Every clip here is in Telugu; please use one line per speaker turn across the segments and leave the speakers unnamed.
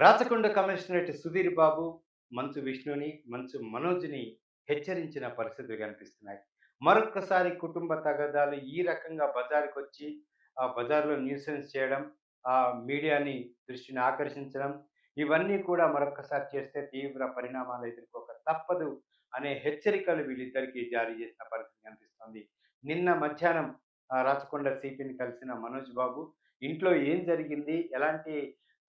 రాచకొండ కమిషనరేట్ సుధీర్ బాబు మంచు విష్ణుని మంచు మనోజ్ని హెచ్చరించిన పరిస్థితులు కనిపిస్తున్నాయి. మరొక్కసారి కుటుంబ తగదాలు ఈ రకంగా బజార్కి వచ్చి ఆ బజార్లో న్యూసెన్స్ చేయడం ఆ మీడియాని దృష్టిని ఆకర్షించడం ఇవన్నీ కూడా మరొక్కసారి చేస్తే తీవ్ర పరిణామాలు ఎదుర్కోక తప్పదు అనే హెచ్చరికలు వీళ్ళిద్దరికీ జారీ చేసిన పరిస్థితి కనిపిస్తుంది. నిన్న మధ్యాహ్నం రాచకొండ సిపిని కలిసిన మనోజ్ బాబు ఇంట్లో ఏం జరిగింది ఎలాంటి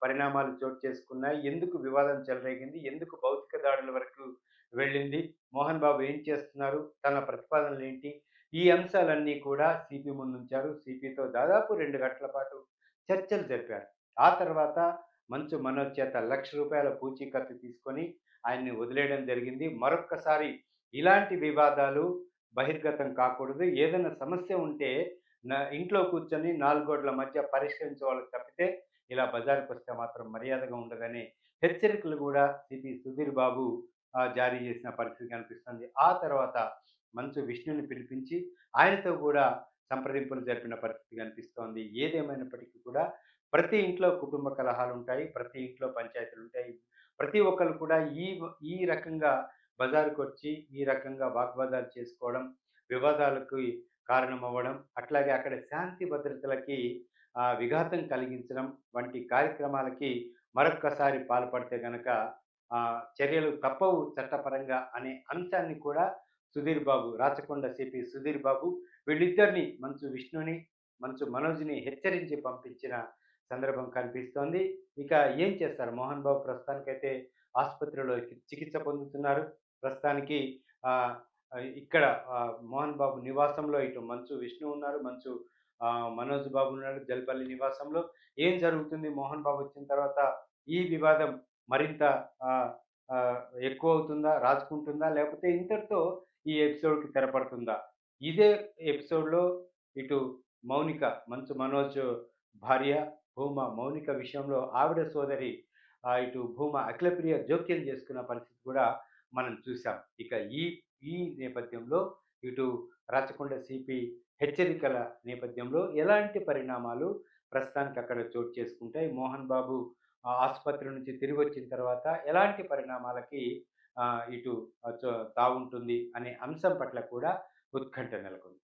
పరిణామాలు చోటు చేసుకున్నాయి. ఎందుకు వివాదం చెలరేగింది? ఎందుకు భౌతిక దాడుల వరకు వెళ్ళింది? మోహన్ బాబు ఏం చేస్తున్నారు? తన ప్రతిపాదనలు ఏంటి? ఈ అంశాలన్నీ కూడా సిపి ముందుంచారు. సిపితో దాదాపు రెండు గంటల పాటు చర్చలు జరిపారు. ఆ తర్వాత మంచు మనోజ్ చేత లక్ష రూపాయల పూచీకత్తు తీసుకొని ఆయన్ని వదిలేయడం జరిగింది. మరొక్కసారి ఇలాంటి వివాదాలు బహిర్గతం కాకూడదు. ఏదైనా సమస్య ఉంటే నా ఇంట్లో కూర్చొని నాలుగోడ్ల మధ్య పరిష్కరించవాళ్ళకి తప్పితే ఇలా బజారుకు వస్తే మాత్రం మర్యాదగా ఉండగానే హెచ్చరికలు కూడా సిపి సుధీర్ బాబు జారీ చేసిన పరిస్థితి కనిపిస్తుంది. ఆ తర్వాత మంచు విష్ణుని పిలిపించి ఆయనతో కూడా సంప్రదింపులు జరిపిన పరిస్థితి కనిపిస్తోంది. ఏదేమైనప్పటికీ కూడా ప్రతి ఇంట్లో కుటుంబ కలహాలు ఉంటాయి ప్రతి ఇంట్లో పంచాయతీలు ఉంటాయి ప్రతి ఒక్కరు కూడా ఈ ఈ రకంగా బజారుకు వచ్చి ఈ రకంగా వాగ్వాదాలు చేసుకోవడం వివాదాలకు కారణం అవ్వడం అట్లాగే అక్కడ శాంతి భద్రతలకి విఘాతం కలిగించడం వంటి కార్యక్రమాలకి మరొక్కసారి పాల్పడితే గనక చర్యలు తప్పవు చట్టపరంగా అనే అంశాన్ని కూడా సుధీర్ బాబు రాచకొండ సిపి సుధీర్ బాబు వీళ్ళిద్దరిని మంచు విష్ణుని మంచు మనోజ్ని హెచ్చరించి పంపించిన సందర్భం కనిపిస్తోంది. ఇక ఏం చేస్తారు? మోహన్ బాబు ప్రస్తుతానికైతే ఆసుపత్రిలో చికిత్స పొందుతున్నారు. ప్రస్తుతానికి ఇక్కడ మోహన్ బాబు నివాసంలో ఇటు మంచు విష్ణు ఉన్నారు మంచు మనోజ్ బాబు ఉన్నారు జల్పల్లి నివాసంలో. ఏం జరుగుతుంది? మోహన్ బాబు వచ్చిన తర్వాత ఈ వివాదం మరింత ఎక్కువ అవుతుందా రాజుకుంటుందా లేకపోతే ఇంతటితో ఈ ఎపిసోడ్కి తెరపడుతుందా? ఇదే ఎపిసోడ్లో ఇటు మౌనిక మంచు మనోజ్ భార్య భూమ మౌనిక విషయంలో ఆవిడ సోదరి ఇటు భూమ అఖిలప్రియ జోక్యం చేసుకున్న పరిస్థితి కూడా మనం చూసాం. ఇక ఈ ఈ నేపథ్యంలో ఇటు రాచకొండ సిపి హెచ్చరికల నేపథ్యంలో ఎలాంటి పరిణామాలు ప్రస్తుతానికి అక్కడ చోటు చేసుకుంటాయి? మోహన్ బాబు ఆసుపత్రి నుంచి తిరిగి వచ్చిన తర్వాత ఎలాంటి పరిణామాలకి ఇటు చో- తావుంటుంది అనే అంశం పట్ల కూడా ఉత్కంఠ నెలకొంది.